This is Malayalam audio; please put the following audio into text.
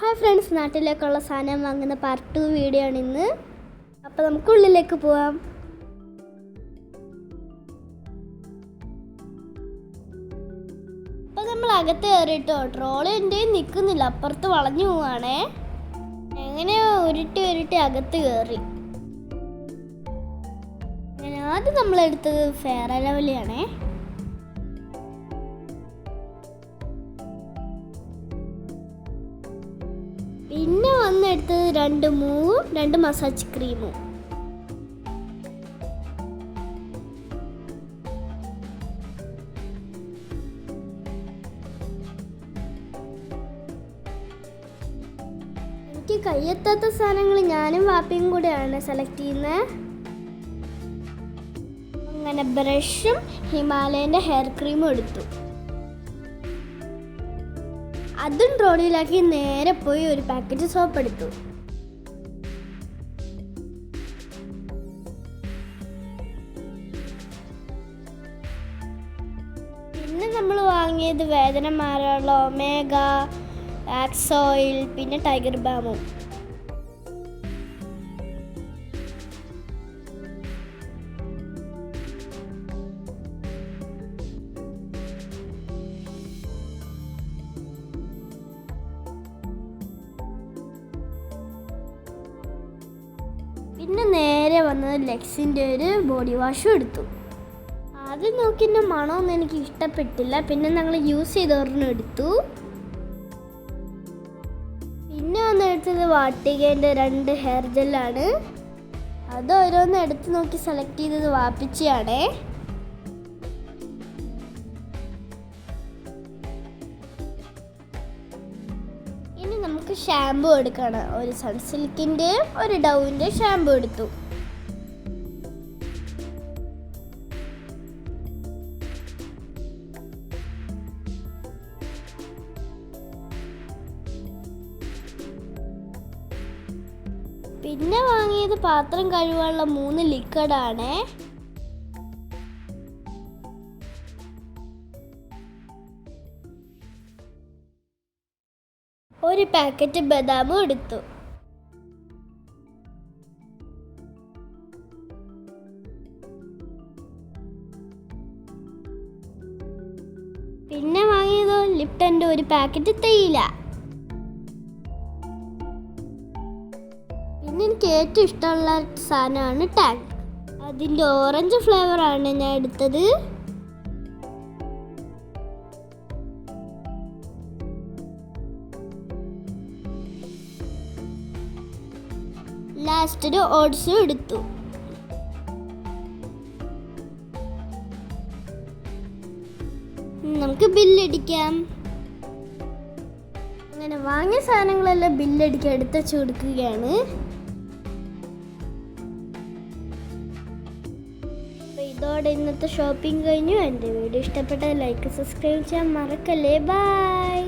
ഹായ് ഫ്രണ്ട്സ് നാട്ടിലേക്കുള്ള സാധനം വാങ്ങുന്ന പാർട്ട് ടു വീഡിയോ ആണ് ഇന്ന്. അപ്പോൾ നമുക്ക് ഉള്ളിലേക്ക് പോവാം. അപ്പോൾ നമ്മൾ അകത്ത് കയറിയിട്ടോ ട്രോളി എന്റെ നിൽക്കുന്നില്ല അപ്പുറത്ത് വളഞ്ഞു പോവാണേ. എങ്ങനെയോ ഉരുട്ടി ഉരുട്ടി അകത്ത് കയറി? അങ്ങനെ ആദ്യം നമ്മളെടുത്തത് ഫെയർ ലെവലിയാണേ പിന്നെ വന്നെടുത്തത് രണ്ട് മൂവും രണ്ട് മസാജ് ക്രീമും. എനിക്ക് കയ്യെത്താത്ത സാധനങ്ങൾ ഞാനും വാപ്പയും കൂടെയാണ് സെലക്ട് ചെയ്യുന്നത് അങ്ങനെ ബ്രഷും ഹിമാലയന്റെ ഹെയർ ക്രീമും എടുത്തു. അതും ട്രോളിയിലാക്കി നേരെ പോയി ഒരു പാക്കറ്റ് സോപ്പ് എടുത്തു. പിന്നെ നമ്മൾ വാങ്ങിയത് വേദന മാറാനുള്ള ഒമേഗ ആക്സോയിൽ പിന്നെ ടൈഗർ ബാമും പിന്നെ നേരെ വന്നത് ലെക്സിന്റെ ഒരു ബോഡി വാഷും എടുത്തു. ആദ്യം നോക്കി എന്റെ മണമൊന്നും എനിക്ക് ഇഷ്ടപ്പെട്ടില്ല. പിന്നെ ഞങ്ങൾ യൂസ് ചെയ്ത ഒരെണ്ണം എടുത്തു. പിന്നെ ഒന്ന് എടുത്തത് വാട്ടികേന്റെ രണ്ട് ഹെയർ ജെല്ലാണ്. അത് ഓരോന്ന് എടുത്ത് നോക്കി സെലക്ട് ചെയ്തത് വാപ്പിച്ചിയാണേ. നമുക്ക് ഷാമ്പു എടുക്കണം. ഒരു സൺസിൽക്കിന്റെയും ഒരു ഡൗവിന്റെ ഷാമ്പു എടുത്തു. പിന്നെ വാങ്ങിയത് പാത്രം കഴുകാനുള്ള മൂന്ന് ലിക്വിഡാണേ ഒരു പാക്കറ്റ് ബദാമും എടുത്തു. പിന്നെ വാങ്ങിയതോ? ലിപ്റ്റന്റെ ഒരു പാക്കറ്റ് തേയില പിന്നെ എനിക്ക് ഏറ്റവും ഇഷ്ടമുള്ള സാധനമാണ് ടാങ്ക് അതിന്റെ ഓറഞ്ച് ഫ്ലേവറാണ് ഞാൻ എടുത്തത്. ലാസ്റ്റ് ഒരു ഓട്സും എടുത്തു. നമുക്ക് ബില്ലടിക്കാം. അങ്ങനെ വാങ്ങിയ സാധനങ്ങളെല്ലാം ബില്ലടിക്കാൻ എടുത്തുവെച്ച് കൊടുക്കുകയാണ്. ഇതോടെ ഇന്നത്തെ ഷോപ്പിംഗ് കഴിഞ്ഞു. എന്റെ വീഡിയോ ഇഷ്ടപ്പെട്ട ലൈക്ക് സബ്സ്ക്രൈബ് ചെയ്യാൻ മറക്കല്ലേ. ബായ്